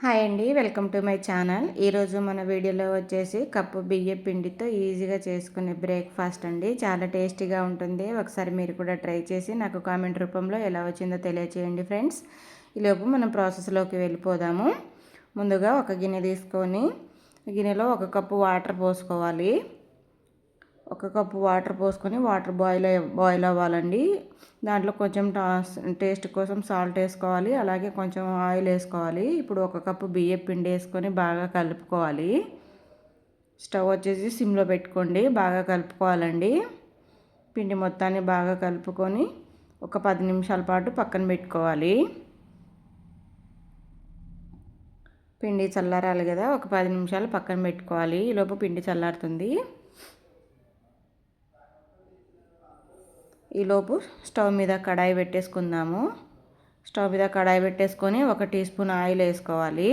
Hi అండి welcome to my channel. ఈరోజు మన వీడియోలో వచ్చేసి కప్పు బియ్య పిండితో ఈజీగా చేసుకునే బ్రేక్ఫాస్ట్ అండి. చాలా టేస్టీగా ఉంటుంది. ఒకసారి మీరు కూడా ట్రై చేసి నాకు కామెంట్ రూపంలో ఎలా వచ్చిందో తెలియచేయండి ఫ్రెండ్స్. ఈలోపు మనం ప్రాసెస్లోకి వెళ్ళిపోదాము. ముందుగా ఒక గిన్నె తీసుకొని గిన్నెలో ఒక కప్పు వాటర్ పోసుకోవాలి. ఒక కప్పు వాటర్ పోసుకొని వాటర్ బాయిల్ బాయిల్ అవ్వాలండి. దాంట్లో కొంచెం టేస్ట్ కోసం సాల్ట్ వేసుకోవాలి అలాగే కొంచెం ఆయిల్ వేసుకోవాలి. ఇప్పుడు ఒక కప్పు బియ్యం పిండి వేసుకొని బాగా కలుపుకోవాలి. స్టవ్ వచ్చేసి సిమ్లో పెట్టుకోండి బాగా కలుపుకోవాలండి. పిండి మొత్తాన్ని బాగా కలుపుకొని ఒక పది నిమిషాల పాటు పక్కన పెట్టుకోవాలి. పిండి చల్లారాలి కదా ఒక పది నిమిషాలు పక్కన పెట్టుకోవాలి. ఈలోపు పిండి చల్లారుతుంది. ఈలోపు స్టవ్ మీద కడాయి పెట్టేసుకుందాము. స్టవ్ మీద కడాయి పెట్టేసుకొని ఒక టీ స్పూన్ ఆయిల్ వేసుకోవాలి.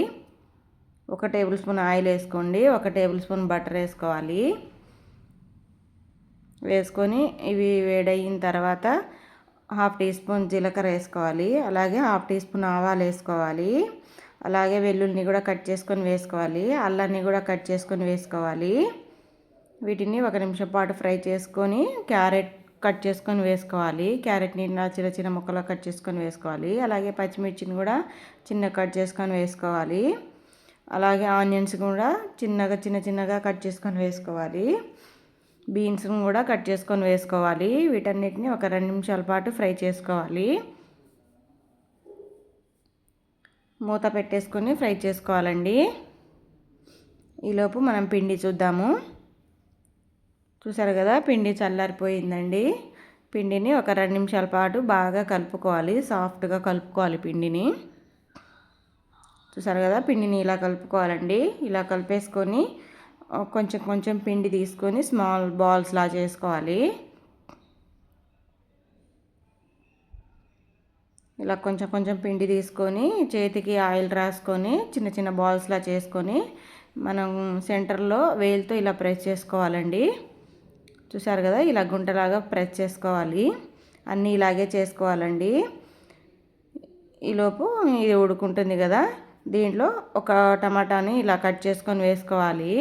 ఒక టేబుల్ స్పూన్ ఆయిల్ వేసుకోండి. ఒక టేబుల్ స్పూన్ బటర్ వేసుకోవాలి. వేసుకొని ఇవి వేడయిన తర్వాత హాఫ్ టీ స్పూన్ జీలకర్ర వేసుకోవాలి. అలాగే హాఫ్ టీ స్పూన్ ఆవాలు వేసుకోవాలి. అలాగే వెల్లుల్లిని కూడా కట్ చేసుకొని వేసుకోవాలి. అల్లాన్ని కూడా కట్ చేసుకొని వేసుకోవాలి. వీటిని ఒక నిమిషం పాటు ఫ్రై చేసుకొని క్యారెట్ కట్ చేసుకొని వేసుకోవాలి. క్యారెట్ని ఇలా చిన్న చిన్న ముక్కలు కట్ చేసుకొని వేసుకోవాలి. అలాగే పచ్చిమిర్చిని కూడా చిన్న కట్ చేసుకొని వేసుకోవాలి. అలాగే ఆనియన్స్ కూడా చిన్నగా చిన్న చిన్నగా కట్ చేసుకొని వేసుకోవాలి. బీన్స్ని కూడా కట్ చేసుకొని వేసుకోవాలి. వీటన్నిటిని ఒక రెండు నిమిషాల పాటు ఫ్రై చేసుకోవాలి. మూత పెట్టేసుకొని ఫ్రై చేసుకోవాలండి. ఈలోపు మనం పిండి చూద్దాము. చూసారు కదా పిండి చల్లారిపోయిందండి. పిండిని ఒక రెండు నిమిషాల పాటు బాగా కలుపుకోవాలి సాఫ్ట్గా కలుపుకోవాలి పిండిని. చూసారు కదా పిండిని ఇలా కలుపుకోవాలండి. ఇలా కలిపేసుకొని కొంచెం కొంచెం పిండి తీసుకొని స్మాల్ బాల్స్లా చేసుకోవాలి. ఇలా కొంచెం కొంచెం పిండి తీసుకొని చేతికి ఆయిల్ రాసుకొని చిన్న చిన్న బాల్స్లా చేసుకొని మనం సెంటర్లో వేలుతో ఇలా ప్రెస్ చేసుకోవాలండి. చూసారు కదా ఇలా గుంటలాగా ప్రెస్ చేసుకోవాలి. అన్నీ ఇలాగే చేసుకోవాలండి. ఈలోపు ఇది ఉడుకుంటుంది కదా దీంట్లో ఒక టమాటాని ఇలా కట్ చేసుకొని వేసుకోవాలి.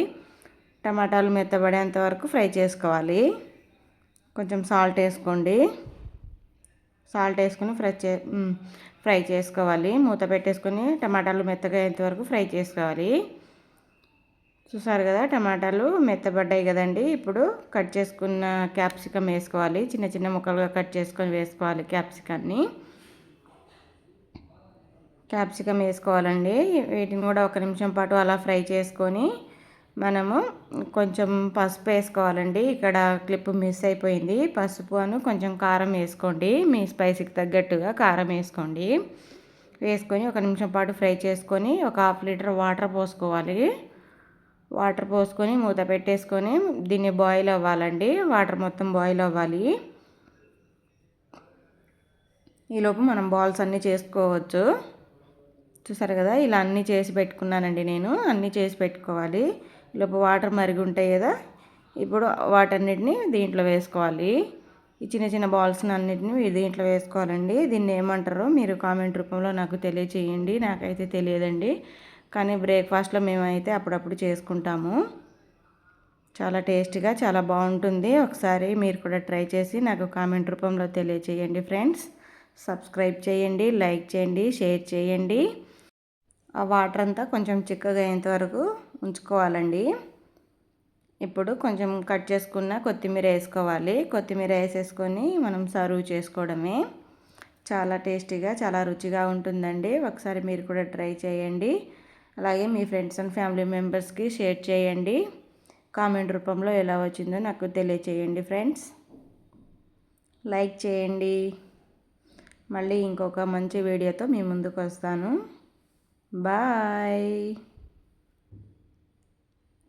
టమాటాలు మెత్తబడేంత వరకు ఫ్రై చేసుకోవాలి. కొంచెం సాల్ట్ వేసుకోండి. సాల్ట్ వేసుకొని ఫ్రై చే ఫ్రై చేసుకోవాలి. మూత పెట్టేసుకొని టమాటాలు మెత్తగా అయ్యేంత వరకు ఫ్రై చేసుకోవాలి. చూసారు కదా టమాటాలు మెత్తబడ్డాయి కదండి. ఇప్పుడు కట్ చేసుకున్న క్యాప్సికమ్ వేసుకోవాలి. చిన్న చిన్న ముక్కలుగా కట్ చేసుకొని వేసుకోవాలి క్యాప్సికాన్ని. క్యాప్సికమ్ వేసుకోవాలండి. వీటిని కూడా ఒక నిమిషం పాటు అలా ఫ్రై చేసుకొని మనము కొంచెం పసుపు వేసుకోవాలండి. ఇక్కడ క్లిప్ మిస్ అయిపోయింది. పసుపు అను కొంచెం కారం వేసుకోండి. మీ స్పైసీకి తగ్గట్టుగా కారం వేసుకోండి. వేసుకొని ఒక నిమిషం పాటు ఫ్రై చేసుకొని ఒక హాఫ్ లీటర్ వాటర్ పోసుకోవాలి. వాటర్ పోసుకొని మూత పెట్టేసుకొని దీన్ని బాయిల్ అవ్వాలండి. వాటర్ మొత్తం బాయిల్ అవ్వాలి. ఈలోపు మనం బాల్స్ అన్నీ చేసుకోవచ్చు. చూసారు కదా ఇలా అన్నీ చేసి పెట్టుకున్నానండి నేను. అన్నీ చేసి పెట్టుకోవాలి. ఈలోపు వాటర్ మరిగి ఉంటాయి కదా ఇప్పుడు వాటన్నిటిని దీంట్లో వేసుకోవాలి. ఈ చిన్న చిన్న బాల్స్ని అన్నిటిని దీంట్లో వేసుకోవాలండి. దీన్ని ఏమంటారో మీరు కామెంట్ రూపంలో నాకు తెలియచేయండి. నాకైతే తెలియదండి. కానీ బ్రేక్ఫాస్ట్లో మేమైతే అప్పుడప్పుడు చేసుకుంటాము. చాలా టేస్టీగా చాలా బాగుంటుంది. ఒకసారి మీరు కూడా ట్రై చేసి నాకు కామెంట్ రూపంలో తెలియచేయండి ఫ్రెండ్స్. సబ్స్క్రైబ్ చేయండి లైక్ చేయండి షేర్ చేయండి. ఆ వాటర్ అంతా కొంచెం చిక్కగా అయ్యేంత వరకు ఉంచుకోవాలండి. ఇప్పుడు కొంచెం కట్ చేసుకున్న కొత్తిమీర వేసుకోవాలి. కొత్తిమీర వేసేసుకొని మనం సర్వ్ చేసుకోవడమే. చాలా టేస్టీగా చాలా రుచిగా ఉంటుందండి. ఒకసారి మీరు కూడా ట్రై చేయండి. అలాగే మీ ఫ్రెండ్స్ అండ్ ఫ్యామిలీ మెంబర్స్కి షేర్ చేయండి. కామెంట్ రూపంలో ఎలా వచ్చిందో నాకు తెలియచేయండి ఫ్రెండ్స్. లైక్ చేయండి. మళ్ళీ ఇంకొక మంచి వీడియోతో మీ ముందుకు వస్తాను. బాయ్.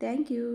Thank you.